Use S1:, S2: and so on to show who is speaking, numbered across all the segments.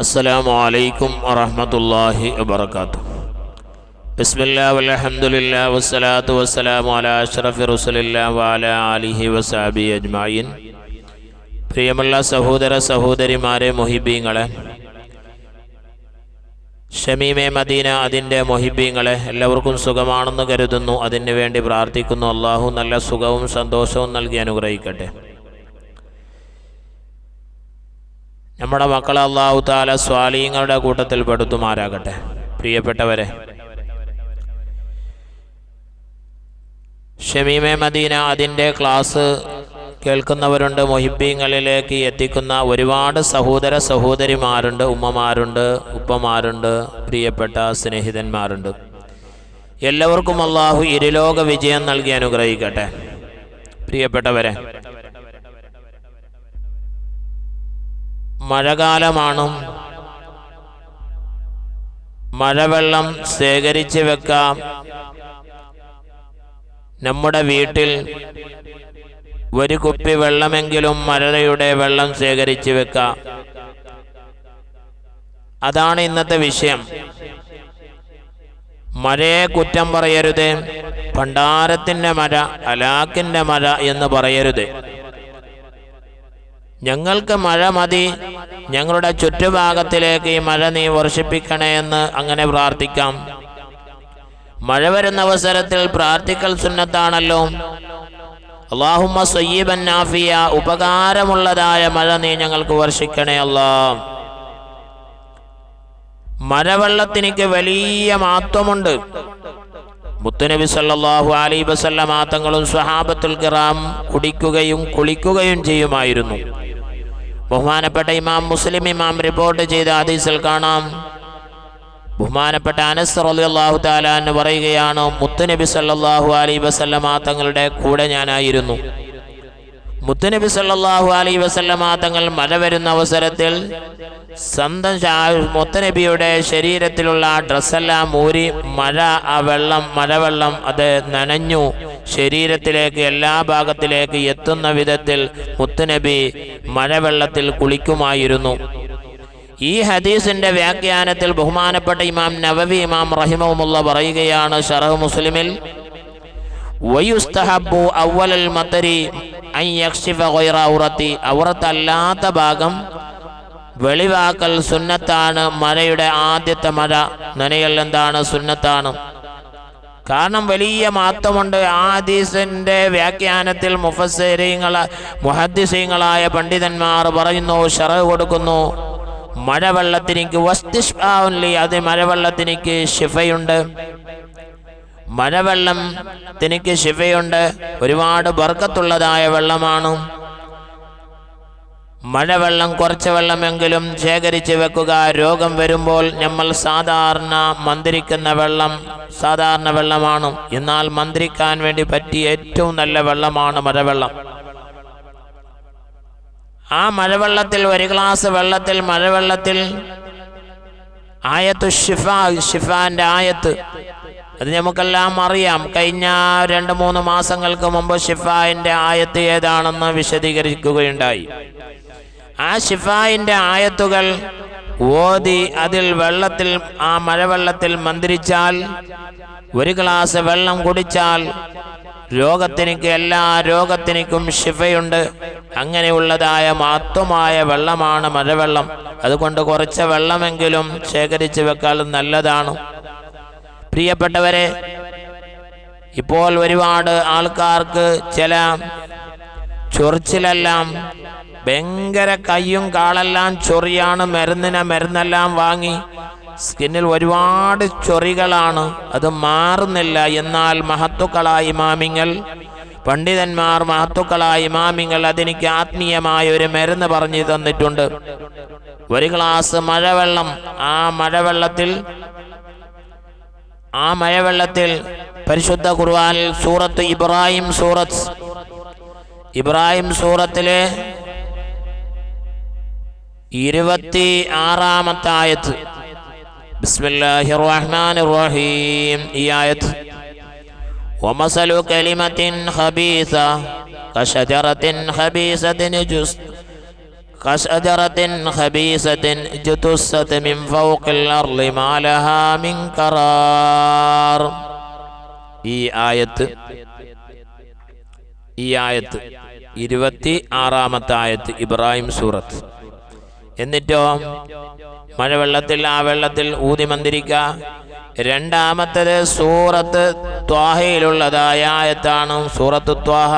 S1: السلام عليكم ورحمة الله وبركاته بسم الله والحمد لله والصلاة والسلام على أشرف رسول الله وعلى آله وصحبه أجمعين പ്രിയമുള്ള സഹോദര സഹോദരിമാരെ മൊഹിബീങ്ങളെ ഷമീമെ മദീന അതിൻ്റെ മൊഹിബീങ്ങളെ എല്ലാവർക്കും സുഖമാണെന്ന് കരുതുന്നു അതിനു വേണ്ടി പ്രാർത്ഥിക്കുന്നു അള്ളാഹു നല്ല സുഖവും സന്തോഷവും നൽകി അനുഗ്രഹിക്കട്ടെ നമ്മുടെ മക്കളെ അള്ളാഹു താല സ്വാലീങ്ങളുടെ കൂട്ടത്തിൽ പെടുത്തുമാരാകട്ടെ പ്രിയപ്പെട്ടവരെ ഷമീമെ മദീന അതിന്റെ ക്ലാസ് കേൾക്കുന്നവരുണ്ട് മൊഹിബീങ്ങളിലേക്ക് എത്തിക്കുന്ന ഒരുപാട് സഹോദര സഹോദരിമാരുണ്ട് ഉമ്മമാരുണ്ട് ഉപ്പമാരുണ്ട് പ്രിയപ്പെട്ട സ്നേഹിതന്മാരുണ്ട്. എല്ലാവർക്കും അള്ളാഹു ഇരുലോക വിജയം നൽകി അനുഗ്രഹിക്കട്ടെ. പ്രിയപ്പെട്ടവരെ മഴകാലമാണ് മഴവെള്ളം ശേഖരിച്ച് വെക്കാം. നമ്മുടെ വീട്ടിൽ ഒരു കുപ്പി വെള്ളമെങ്കിലും മഴയുടെ വെള്ളം ശേഖരിച്ച് വെക്കാം. അതാണ് ഇന്നത്തെ വിഷയം. മഴയെ കുറ്റം പറയരുത്. ഭണ്ഡാരത്തിന്റെ മഴ അലാക്കിന്റെ മഴ എന്ന് പറയരുത്. ഞങ്ങൾക്ക് മഴ മതി. ഞങ്ങളുടെ ചുറ്റുഭാഗത്തിലേക്ക് ഈ മഴ നീ വർഷിപ്പിക്കണേ എന്ന് അങ്ങനെ പ്രാർത്ഥിക്കാം. മഴ വരുന്ന അവസരത്തിൽ പ്രാർത്ഥിക്കൽ സുന്നത്താണല്ലോ. അള്ളാഹുമ്മ സയ്യീബൻ നാഫിയ ഉപകാരമുള്ളതായ മഴ നീ ഞങ്ങൾക്ക് വർഷിക്കണേ അല്ലാ. മഴവെള്ളത്തിനിക്ക് വലിയ മാത്വമുണ്ട് മുത്തുനബി സല്ലാഹു അലൈഹി വസല്ലമ തങ്ങളും സ്വഹാബത്തുൽ കിറാം കുടിക്കുകയും കുളിക്കുകയും ചെയ്യുമായിരുന്നു. ബഹുമാനപ്പെട്ട ഇമാം മുസ്ലിം ഇമാം റിപ്പോർട്ട് ചെയ്ത ഹദീസിൽ കാണാം. ബഹുമാനപ്പെട്ട അനസ് റളിയല്ലാഹു തആല എന്ന് പറയുകയാണ് മുത്തുനബി സല്ലാഹു അലൈഹി വസല്ലമ തങ്ങളുടെ കൂടെ ഞാനായിരുന്നു. മുത്തുനബി സല്ലാഹു അലൈഹി വസല്ലമ തങ്ങൾ മഴ വരുന്ന അവസരത്തിൽ സ്വന്തം മുത്തുനബിയുടെ ശരീരത്തിലുള്ള ഡ്രസ്സെല്ലാം ഊരി മഴ ആ വെള്ളം മഴവെള്ളം അത് നനഞ്ഞു. ശരീരത്തിലേക്ക് എല്ലാ ഭാഗത്തിലേക്ക് എത്തുന്ന വിധത്തിൽ മുത്തുനബി മഴവെള്ളത്തിൽ കുളിക്കുമായിരുന്നു. ഈ ഹദീസിന്റെ വ്യാഖ്യാനത്തിൽ ബഹുമാനപ്പെട്ട ഇമാം നവവി ഇമാം റഹിമവുമുള്ള പറയുകയാണ് ഷറഹ് മുസ്ലിമിൽ വയുസ്തഹബു ഔറത്തല്ലാത്ത ഭാഗം വെളിവാക്കൽ സുന്നത്താണ് മഴയുടെ ആദ്യത്തെ മഴ. നനയൽ എന്താണ്? സുന്നത്താണ്. കാരണം വലിയ മാറ്റമുണ്ട് ആ ഹദീസിന്റെ വ്യാഖ്യാനത്തിൽ മുഫസരിങ്ങൾ മുഹദ്ദിസീങ്ങളായ പണ്ഡിതന്മാർ പറയുന്നു ഷറവ് കൊടുക്കുന്നു. മഴവെള്ളത്തിനിക്ക് വസ്തിഷ്ലി അത് മഴവെള്ളത്തിനിക്ക് ശിഫയുണ്ട്. മഴവെള്ളം തിനിക്ക് ശിഫയുണ്ട്. ഒരുപാട് ബർക്കത്തുള്ളതായ വെള്ളമാണ്. മഴവെള്ളം കുറച്ച് വെള്ളമെങ്കിലും ശേഖരിച്ച് വെക്കുക. രോഗം വരുമ്പോൾ നമ്മൾ സാധാരണ മന്ത്രിക്കുന്ന വെള്ളം സാധാരണ വെള്ളമാണ്. എന്നാൽ മന്ത്രിക്കാൻ വേണ്ടി പറ്റിയ ഏറ്റവും നല്ല വെള്ളമാണ് മഴവെള്ളം. ആ മഴവെള്ളത്തിൽ ഒരു ഗ്ലാസ് വെള്ളത്തിൽ മഴവെള്ളത്തിൽ ആയത്ത് ഷിഫ ഷിഫാന്റെ ആയത്ത്. അത് നമുക്കെല്ലാം അറിയാം. കഴിഞ്ഞ രണ്ട് മൂന്ന് മാസങ്ങൾക്ക് മുമ്പ് ഷിഫായിന്റെ ആയത്ത് ഏതാണെന്ന് വിശദീകരിക്കുകയുണ്ടായി. ആ ഷിഫായിന്റെ ആയത്തുകൾ ഓതി അതിൽ വെള്ളത്തിൽ ആ മഴവെള്ളത്തിൽ മന്ത്രിച്ചാൽ ഒരു ഗ്ലാസ് വെള്ളം കുടിച്ചാൽ രോഗത്തിനിക്ക് എല്ലാ രോഗത്തിനിക്കും ശിഫയുണ്ട്. അങ്ങനെയുള്ളതായ മഹത്വമായ വെള്ളമാണ് മഴവെള്ളം. അതുകൊണ്ട് കുറച്ച് വെള്ളമെങ്കിലും ശേഖരിച്ച് വെക്കാൻ നല്ലതാണ്. പ്രിയപ്പെട്ടവരെ ഇപ്പോൾ ഒരുപാട് ആൾക്കാർക്ക് ചില ചൊറിച്ചിലെല്ലാം ഭയങ്കര കയ്യും കാളെല്ലാം ചൊറിയാണ്. മരുന്നിനെ മരുന്നെല്ലാം വാങ്ങി. സ്കിന്നിൽ ഒരുപാട് ചൊറികളാണ്. അത് മാറുന്നില്ല. എന്നാൽ മഹത്തുക്കളായ ഇമാമിങ്ങൾ പണ്ഡിതന്മാർ മഹത്തുക്കളായ ഇമാമിങ്ങൾ അതെനിക്ക് ആത്മീയമായ ഒരു മരുന്ന് പറഞ്ഞു തന്നിട്ടുണ്ട്. ഒരു ഗ്ലാസ് മഴവെള്ളം ആ മഴവെള്ളത്തിൽ ആ മഴവെള്ളത്തിൽ പരിശുദ്ധ ഖുർആനിൽ സൂറത്ത് ഇബ്രാഹിം സൂറത്ത് ഇബ്രാഹിം സൂറത്തിലെ ഇരുപത്തി ആറാമത്തെ ആയത്ത് ബിസ്മില്ലാഹി റഹ്മാൻ റഹീം ഈ ആയത്ത് ومثل كلمة خبيثة كشجرة خبيثة جس كشجرة خبيثة اجتثت من فوق الأرض ما لها من قرار ഈ ആയത്ത് ഈ ആയത്ത് ഇരുപത്തി ആറാമത്തെ ആയത്ത് ഇബ്രാഹിം സൂറത്ത് എന്നിട്ടോ മഴവെള്ളത്തിൽ ആ വെള്ളത്തിൽ ഊതി മന്ദിരിക്ക രണ്ടാമത്തത് സൂറത്ത് ത്വാഹയിലുള്ളതായ ആയത്താണ് സൂറത്ത് ത്വാഹ.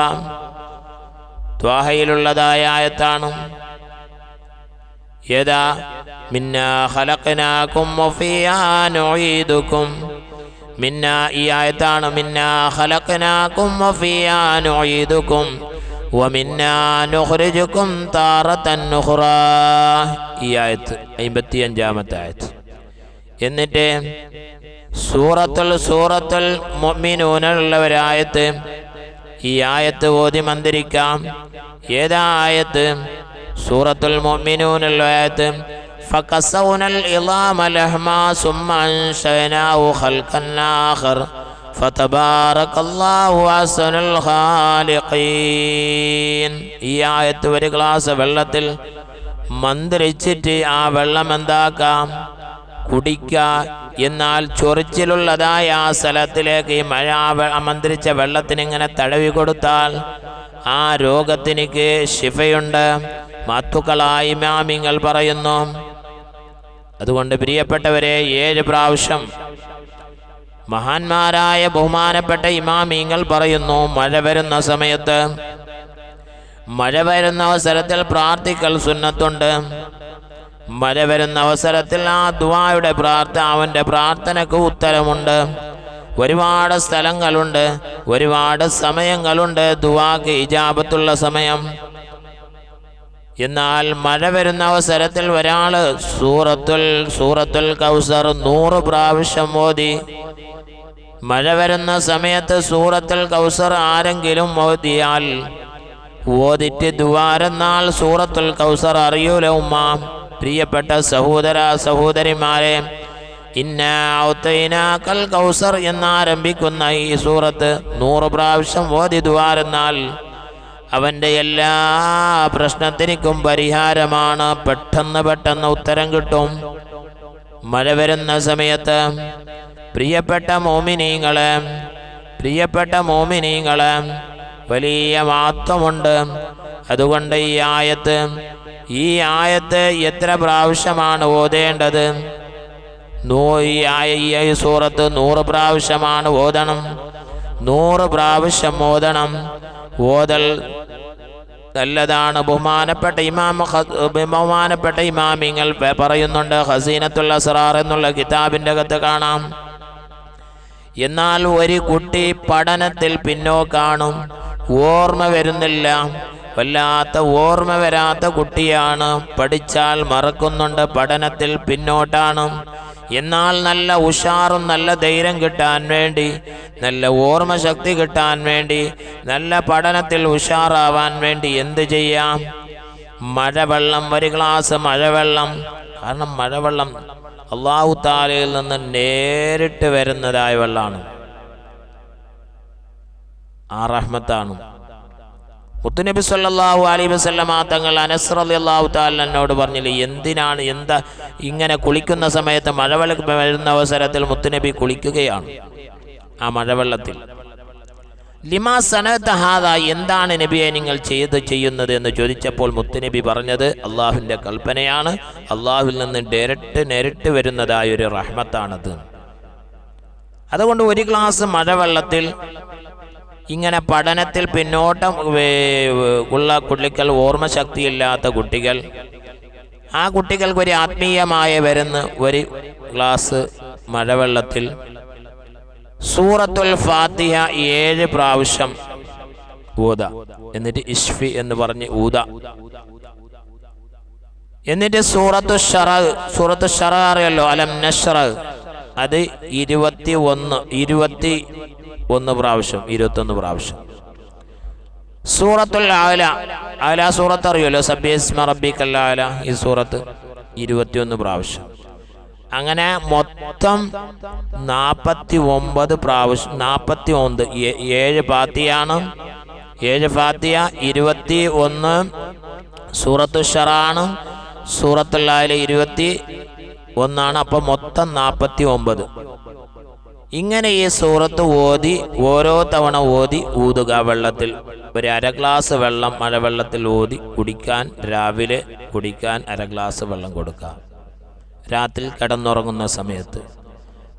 S1: ത്വാഹയിലുള്ളതായ ആയത്താണ്. ഏതാ മിന്നാ ഹലക്കനാക്കും മിന്ന ഈ ആയത്താണ് മിന്ന ഖലഖനാകും വമിന്നുഹുരിജുക്കും താറത്തന്നുഹുറ ഈ ആയത്ത് അമ്പത്തി അഞ്ചാമത്തെ ആയത്ത്. എന്നിട്ട് സൂറത്തുൽ സൂറത്തുൽ മൊമ്മിനൂനുള്ളവരായത്ത് ഈ ആയത്ത് ഓതി മന്ത്രിക്കാം. ഏതാ ആയത്ത്? സൂറത്തുൽ മൊമ്മിനൂനുള്ള ആയത്ത് ഫക്കസൗനൽ ഇളാമ ലഹ്മ സുമ്മൻ ഷനാഉ ഖൽഖൻ ആഖർ. فتبارك الله أحسن الخالقين ഈ ആയത്ത് ഒരു ഗ്ലാസ് വെള്ളത്തിൽ മന്ത്രിച്ചിട്ട് ആ വെള്ളം എന്താക്കാം കുടിക്ക എന്നാൽ ചൊറിച്ചിലുള്ളതായ ആ സ്ഥലത്തിലേക്ക് ഈ മഴ ആ വെ- ആ മന്ത്രിച്ച വെള്ളത്തിന് ഇങ്ങനെ തടവി കൊടുത്താൽ ആ രോഗത്തിനിക്ക് ശിഫയുണ്ട് മത്തുക്കളായി മാമിങ്ങൾ പറയുന്നു അതുകൊണ്ട് പ്രിയപ്പെട്ടവരെ ഏഴ് പ്രാവശ്യം മഹാന്മാരായ ബഹുമാനപ്പെട്ട ഇമാമിങ്ങൾ പറയുന്നു മഴ വരുന്ന സമയത്ത് മഴ വരുന്ന അവസരത്തിൽ പ്രാർത്ഥിക്കൽ സുന്നത്തുണ്ട്. മഴ വരുന്ന അവസരത്തിൽ ആ ദുവായുടെ പ്രാർത്ഥ അവന്റെ പ്രാർത്ഥനക്ക് ഉത്തരമുണ്ട്. ഒരുപാട് സ്ഥലങ്ങളുണ്ട് ഒരുപാട് സമയങ്ങളുണ്ട് ദുവാക്ക് ഇജാബത്തുള്ള സമയം. എന്നാൽ മഴ വരുന്ന അവസരത്തിൽ ഒരാൾ സൂറത്തുൽ സൂറത്തുൽ കൗസർ നൂറ് പ്രാവശ്യം ഓതി മഴ വരുന്ന സമയത്ത് സൂറത്തിൽ കൗസർ ആരെങ്കിലും ഓതിയാൽ ഓതിറ്റ് ദ്വാരെന്നാൽ സൂറത്തുൽ കൗസർ അറിയൂല ഉമ്മ? പ്രിയപ്പെട്ട സഹോദര സഹോദരിമാരെ ഇന്നൗത്തൈനാക്കൽ കൗസർ എന്നാരംഭിക്കുന്ന ഈ സൂറത്ത് നൂറ് പ്രാവശ്യം ഓതി ദുവാരെന്നാൽ അവന്റെ എല്ലാ പ്രശ്നത്തിനും പരിഹാരമാണ്. പെട്ടെന്ന് പെട്ടെന്ന് ഉത്തരം കിട്ടും. മഴ വരുന്ന സമയത്ത് പ്രിയപ്പെട്ട മോമിനീങ്ങളെ പ്രിയപ്പെട്ട മോമിനീങ്ങളെ വലിയ മഹത്വമുണ്ട്. അതുകൊണ്ട് ഈ ആയത്ത് ഈ ആയത്ത് എത്ര പ്രാവശ്യമാണ് ഓതേണ്ടത്? ആയ ഈ സൂറത്ത് നൂറ് പ്രാവശ്യമാണ് ഓതണം. നൂറ് പ്രാവശ്യം ഓതണം. ഓതൽ നല്ലതാണ്. ബഹുമാനപ്പെട്ട ഇമാം ബഹുമാനപ്പെട്ട ഇമാമിങ്ങൾ പറയുന്നുണ്ട് ഹസീനത്തുള്ള സറാർ എന്നുള്ള കിതാബിന്റെ അകത്ത് കാണാം. എന്നാൽ ഒരു കുട്ടി പഠനത്തിൽ പിന്നോക്കാണും. ഓർമ്മ വരുന്നില്ല. വല്ലാത്ത ഓർമ്മ വരാത്ത കുട്ടിയാണ്. പഠിച്ചാൽ മറക്കുന്നുണ്ട്. പഠനത്തിൽ പിന്നോട്ടാണ്. എന്നാൽ നല്ല ഉഷാറും നല്ല ധൈര്യം കിട്ടാൻ വേണ്ടി നല്ല ഓർമ്മ ശക്തി കിട്ടാൻ വേണ്ടി നല്ല പഠനത്തിൽ ഉഷാറാവാൻ വേണ്ടി എന്ത് ചെയ്യാം? മഴവെള്ളം ഒരു ഗ്ലാസ് മഴവെള്ളം. കാരണം മഴവെള്ളം അള്ളാഹു താലയിൽ നിന്ന് നേരിട്ട് വരുന്നതായ വെള്ളമാണ് ആ റഹ്മത്താണ്. മുത്തുനബി സല്ലല്ലാഹു അലൈഹി വസല്ലമ തങ്ങൾ അനസ് റളിയല്ലാഹു തആല എന്നോട് പറഞ്ഞില്ലേ എന്തിനാണ് എന്താ ഇങ്ങനെ കുളിക്കുന്ന സമയത്ത് മഴവെള്ളം വരുന്ന അവസരത്തിൽ മുത്തുനബി കുളിക്കുകയാണ്? ആ മഴവെള്ളത്തിൽ. ലിമാ സനത്ത് ഹാദ എന്താണ് നബിയെ നിങ്ങൾ ചെയ്ത് ചെയ്യുന്നത് എന്ന് ചോദിച്ചപ്പോൾ മുത്തുനബി പറഞ്ഞത് അള്ളാഹുവിന്റെ കൽപ്പനയാണ്. അള്ളാഹുവിൽ നിന്ന് ഡയറക്റ്റ് നേരിട്ട് വരുന്നതായ ഒരു റഹ്മത്താണത്. അതുകൊണ്ട് ഒരു ഗ്ലാസ് മഴവെള്ളത്തിൽ ഇങ്ങനെ പഠനത്തിൽ പിന്നോട്ടം ഉള്ള കുട്ടികൾ ഓർമ്മശക്തിയില്ലാത്ത കുട്ടികൾ ആ കുട്ടികൾക്ക് ഒരു ആത്മീയമായ വരുന്ന ഒരു ഗ്ലാസ് മഴവെള്ളത്തിൽ സൂറത്തുൽ ഫാത്തിഹ ഏഴ് പ്രാവശ്യം ഊത. എന്നിട്ട് ഇഷ്ഫി എന്ന് പറഞ്ഞ് ഊത. എന്നിട്ട് സൂറത്തു ഷറ സൂറത്തു ഷറ അറിയല്ലോ അലം നഷറ അത് ഇരുപത്തി ഒന്ന് ഇരുപത്തി ഒന്ന് പ്രാവശ്യം ഇരുപത്തൊന്ന് പ്രാവശ്യം. സൂറത്തുൽ ആല. ആല സൂറത്ത് അറിയുമല്ലോ സബ്ബിസ്മ റബ്ബിക്കൽ ആല. ഈ സൂറത്ത് ഇരുപത്തിയൊന്ന് പ്രാവശ്യം. അങ്ങനെ മൊത്തം നാൽപ്പത്തി ഒമ്പത് പ്രാവശ്യം നാൽപ്പത്തി ഒന്ന് ഏഴ് ഫാത്തിയാണ് ഏഴ് ഫാത്തിയ ഇരുപത്തി ഒന്ന് സൂറത്തു ഷറാണ് സൂറത്തുള്ളായിലെ ഇരുപത്തി ഒന്നാണ് അപ്പം മൊത്തം നാൽപ്പത്തി ഒമ്പത് ഇങ്ങനെ ഈ സൂറത്ത് ഓതി ഓരോ തവണ ഓതി ഊതുക വെള്ളത്തിൽ. ഒരു അര ഗ്ലാസ് വെള്ളം മഴവെള്ളത്തിൽ ഓതി കുടിക്കാൻ രാവിലെ കുടിക്കാൻ അര ഗ്ലാസ് വെള്ളം കൊടുക്കുക രാത്രി കടന്നുറങ്ങുന്ന സമയത്ത്.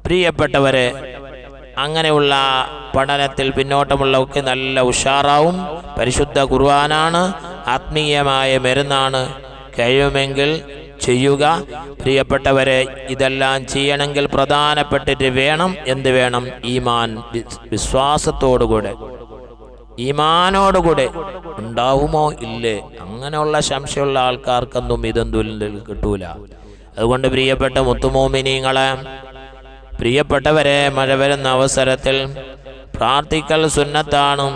S1: പ്രിയപ്പെട്ടവരെ അങ്ങനെയുള്ള പഠനത്തിൽ പിന്നോട്ടമുള്ളവർക്ക് നല്ല ഉഷാറാവും. പരിശുദ്ധ കുർബാനാണ് ആത്മീയമായ മരുന്നാണ്. കഴിയുമെങ്കിൽ ചെയ്യുക. പ്രിയപ്പെട്ടവരെ ഇതെല്ലാം ചെയ്യണമെങ്കിൽ പ്രധാനപ്പെട്ടിട്ട് വേണം. എന്ത് വേണം? ഈമാൻ വിശ്വാസത്തോടുകൂടെ. ഈമാനോടുകൂടെ. ഉണ്ടാവുമോ? ഇല്ലേ? അങ്ങനെയുള്ള സംശയമുള്ള ആൾക്കാർക്കൊന്നും ഇതൊന്നും കിട്ടൂല. അതുകൊണ്ട് പ്രിയപ്പെട്ട മുത്തുമോമിനിങ്ങളെ പ്രിയപ്പെട്ടവരെ മഴ വരുന്ന അവസരത്തിൽ പ്രാർത്ഥിക്കൽ സുന്നത്താണ്.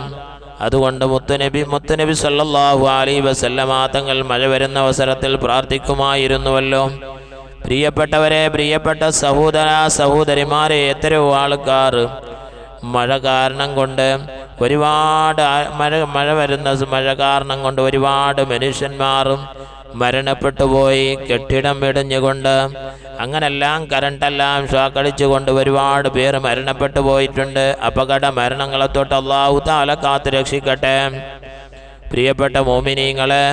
S1: അതുകൊണ്ട് മുത്തുനബി മുത്തുനബി സല്ലാഹു അലൈഹി വസല്ലമ തങ്ങൾ മഴ വരുന്ന അവസരത്തിൽ പ്രാർത്ഥിക്കുമായിരുന്നുവല്ലോ. പ്രിയപ്പെട്ടവരെ പ്രിയപ്പെട്ട സഹോദര സഹോദരിമാരെ എത്രയോ ആൾക്കാർ മഴ കാരണം കൊണ്ട് ഒരുപാട് മഴ മഴ വരുന്ന മഴ കാരണം കൊണ്ട് ഒരുപാട് മനുഷ്യന്മാരും മരണപ്പെട്ടു പോയി കെട്ടിടം ഇടിഞ്ഞുകൊണ്ട് അങ്ങനെല്ലാം കറണ്ടെല്ലാം ഷോക്കടിച്ചുകൊണ്ട് ഒരുപാട് പേര് മരണപ്പെട്ടു പോയിട്ടുണ്ട് അപകട മരണങ്ങളെ തൊട്ട് അള്ളാഹു താല കാത്ത് രക്ഷിക്കട്ടെ പ്രിയപ്പെട്ട മോമിനീങ്ങളെ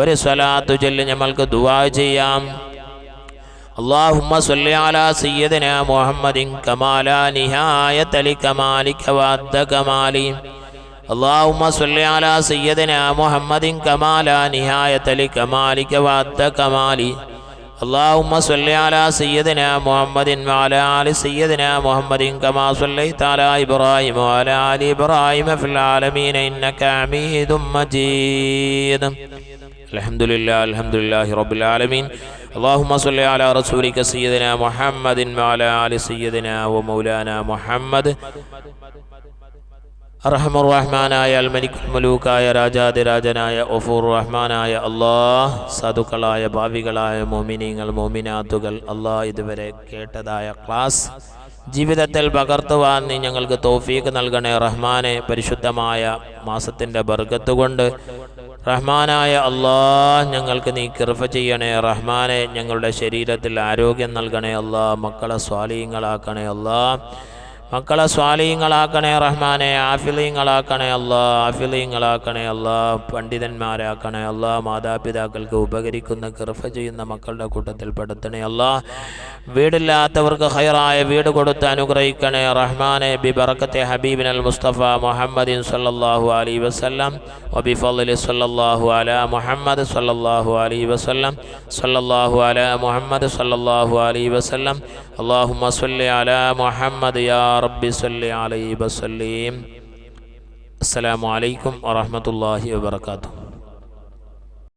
S1: ഒരു സ്വലാത്തു ചൊല്ലി നമ്മൾക്ക് ദുവാ ചെയ്യാം اللهم صل على سيدنا محمد كما لا نهاية لكمالك وعد كمالي اللهم صل على سيدنا محمد كما لا نهاية لكمالك وعد كمالي اللهم صل على سيدنا محمد وعلى آل سيدنا محمد كما صليت على إبراهيم وعلى آل إبراهيم في العالمين إنك حميد مجيد الحمد لله الحمد لله رب العالمين اللهم صل على رسولك سيدنا محمد وعلى آل سيدنا ومولانا محمد അർഹമർ റഹ്മാനായ അൽ മലിക്കുൽ മലൂക്കായ രാജാതിരാജനായ ഒഫൂർ റഹ്മാനായ അള്ളാഹ് സാധുക്കളായ ഭാവികളായ മോമിനിങ്ങൾ മോമിനാത്തുകൾ അള്ളാഹ് ഇതുവരെ കേട്ടതായ ക്ലാസ്. ജീവിതത്തിൽ പകർത്തുവാൻ നീ ഞങ്ങൾക്ക് തോഫീക്ക് നൽകണേ റഹ്മാനെ പരിശുദ്ധമായ മാസത്തിന്റെ ബർഗത്തുകൊണ്ട് റഹ്മാനായ അള്ളാഹ് ഞങ്ങൾക്ക് നീ കൃപ ചെയ്യണേ റഹ്മാനെ ഞങ്ങളുടെ ശരീരത്തിൽ ആരോഗ്യം നൽകണേ അള്ളാഹ് മക്കളെ സ്വാലീയങ്ങളാക്കണേ അള്ളാഹ്. മക്കളെ സ്വാലീങ്ങളാക്കണേ റഹ്മാനെ ആഫിലീങ്ങളാക്കണേ അല്ല ആഫിലീങ്ങളാക്കണേ അല്ല പണ്ഡിതന്മാരാക്കണേ അല്ല മാതാപിതാക്കൾക്ക് ഉപകരിക്കുന്ന കൃഫ ചെയ്യുന്ന മക്കളുടെ കൂട്ടത്തിൽ പെടുത്തണേ അല്ല. വീടില്ലാത്തവർക്ക് ഹൈറായ വീട് കൊടുത്ത് അനുഗ്രഹിക്കണേ റഹ്മാനെ ബി ബറക്കത്തെ ഹബീബിൻ അൽ മുസ്തഫ മുഹമ്മദിൻ സല്ലാഹു അലി വസ്ലം വബി ഫലി സല്ലാഹു അല മുഹമ്മദ് സല്ലാഹു അലി വസ്ലം സല്ലാഹു അല മുഹമ്മദ് സല്ലാഹു അലി വസ്ലം അള്ളാഹു മസ്വല്ലി അല മുഹമ്മദ് യാ ربي صلي عليه وسلم. السلام عليكم ورحمة الله وبركاته.